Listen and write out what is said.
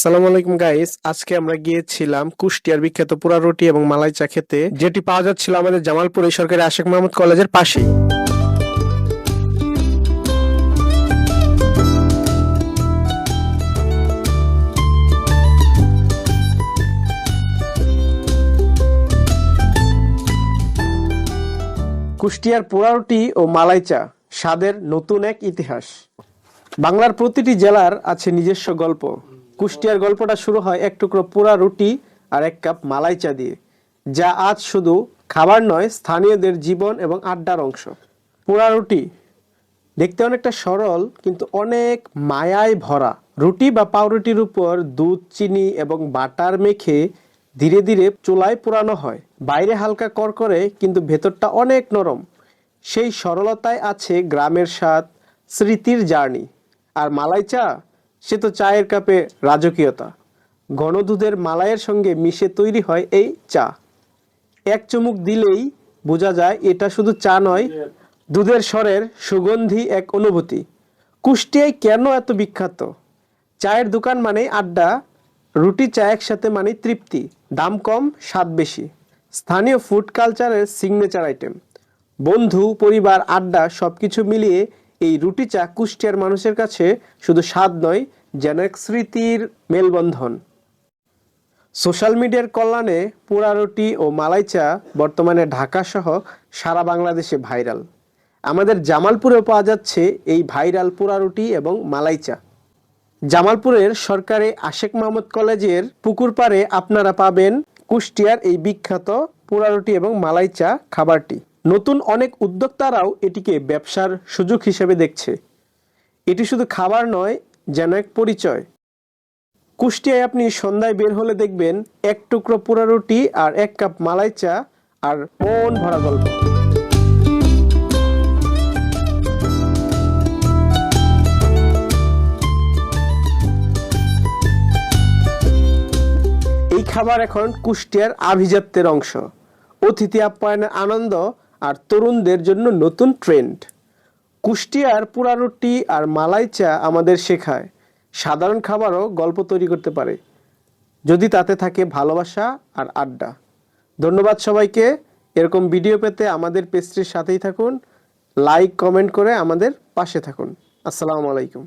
আসসালামু আলাইকুম গাইস আজকে আমরা গিয়েছিলাম কুষ্টিয়ার বিখ্যাত পোড়া রুটি এবং মালাই চা খেতে, যেটি পাওয়া যাচ্ছিল আমাদের জামালপুর সরকারি আশেখ মাহমুদ কলেজের পাশেই। কুষ্টিয়ার পোড়া রুটি ও মালাই চা, স্বাদের নতুন এক ইতিহাস। বাংলার প্রতিটি জেলার আছে নিজস্ব গল্প। কুষ্টিয়ার গল্পটা শুরু হয় এক টুকরো পোড়া রুটি আর এক কাপ মালাই চা দিয়ে, যা আজ শুধু খাবার নয়, স্থানীয়দের জীবন এবং আড্ডার অংশ। পোড়া রুটি দেখতে অনেকটা সরল, কিন্তু অনেক মায়ায় ভরা। রুটি বা পাউরুটির উপর দুধ, চিনি এবং বাটার মেখে ধীরে ধীরে চুলায় পোড়ানো হয়। বাইরে হালকা করকরে, কিন্তু ভেতরটা অনেক নরম। সেই সরলতায় আছে গ্রামের স্বাদ, স্মৃতির জার্নি। আর মালাই চা সে তো চায়ের কাপে রাজকীয়তা। ঘন দুধের মালাইয়ের সঙ্গে মিশে তৈরি হয় এই চা। এক চুমুক দিলেই বোঝা যায় এটা শুধু চা নয়, দুধের স্বরের সুগন্ধি এক অনুভূতি। কুষ্টিয়ায় কেন এত বিখ্যাত? চায়ের দোকান মানে আড্ডা, রুটি চা একসাথে মানে তৃপ্তি, দাম কম, স্বাদ বেশি। স্থানীয় ফুড কালচারের সিগনেচার আইটেম বন্ধু, পরিবার, আড্ডা সবকিছু মিলিয়ে এই রুটি চা কুষ্টিয়ার মানুষের কাছে শুধু স্বাদ নয়, যেন এক স্মৃতির মেলবন্ধন। সোশ্যাল মিডিয়ার কল্যাণে পোড়া রুটি ও মালাই চা বর্তমানে ঢাকা সহ সারা বাংলাদেশে ভাইরাল। আমাদের জামালপুরেও পাওয়া যাচ্ছে এই ভাইরাল পোড়া রুটি এবং মালাই চা। জামালপুরের সরকারি আশেক মাহমুদ কলেজের পুকুর পাড়ে আপনারা পাবেন কুষ্টিয়ার এই বিখ্যাত পোড়া রুটি এবং মালাই চা খাবারটি। নতুন অনেক উদ্যোক্তারাও এটিকে ব্যবসার সুযোগ হিসেবে দেখছে। এটি শুধু খাবার নয়, যেন এক পরিচয়। কুষ্টিয়ায় আপনি সন্ধ্যায় বের হলে দেখবেন এক টুকরো পোড়া রুটি আর এক কাপ মালাই চা আর মন ভরা গল্প। এই খাবার এখন কুষ্টিয়ার আভিজাত্যের অংশ। অতিথি আপ্যায়নের আনন্দ আর তরুণদের জন্য নতুন ট্রেন্ড। কুষ্টিয়ার পোড়া রুটি আর মালাই চা আমাদের শেখায়। সাধারণ খাবারও গল্প তৈরি করতে পারে। যদি তাতে থাকে ভালোবাসা আর আড্ডা। ধন্যবাদ সবাইকে। এরকম ভিডিও পেতে আমাদের পেস্ট্রির সাথেই থাকুন। লাইক, কমেন্ট করে আমাদের পাশে থাকুন। আসসালামু আলাইকুম।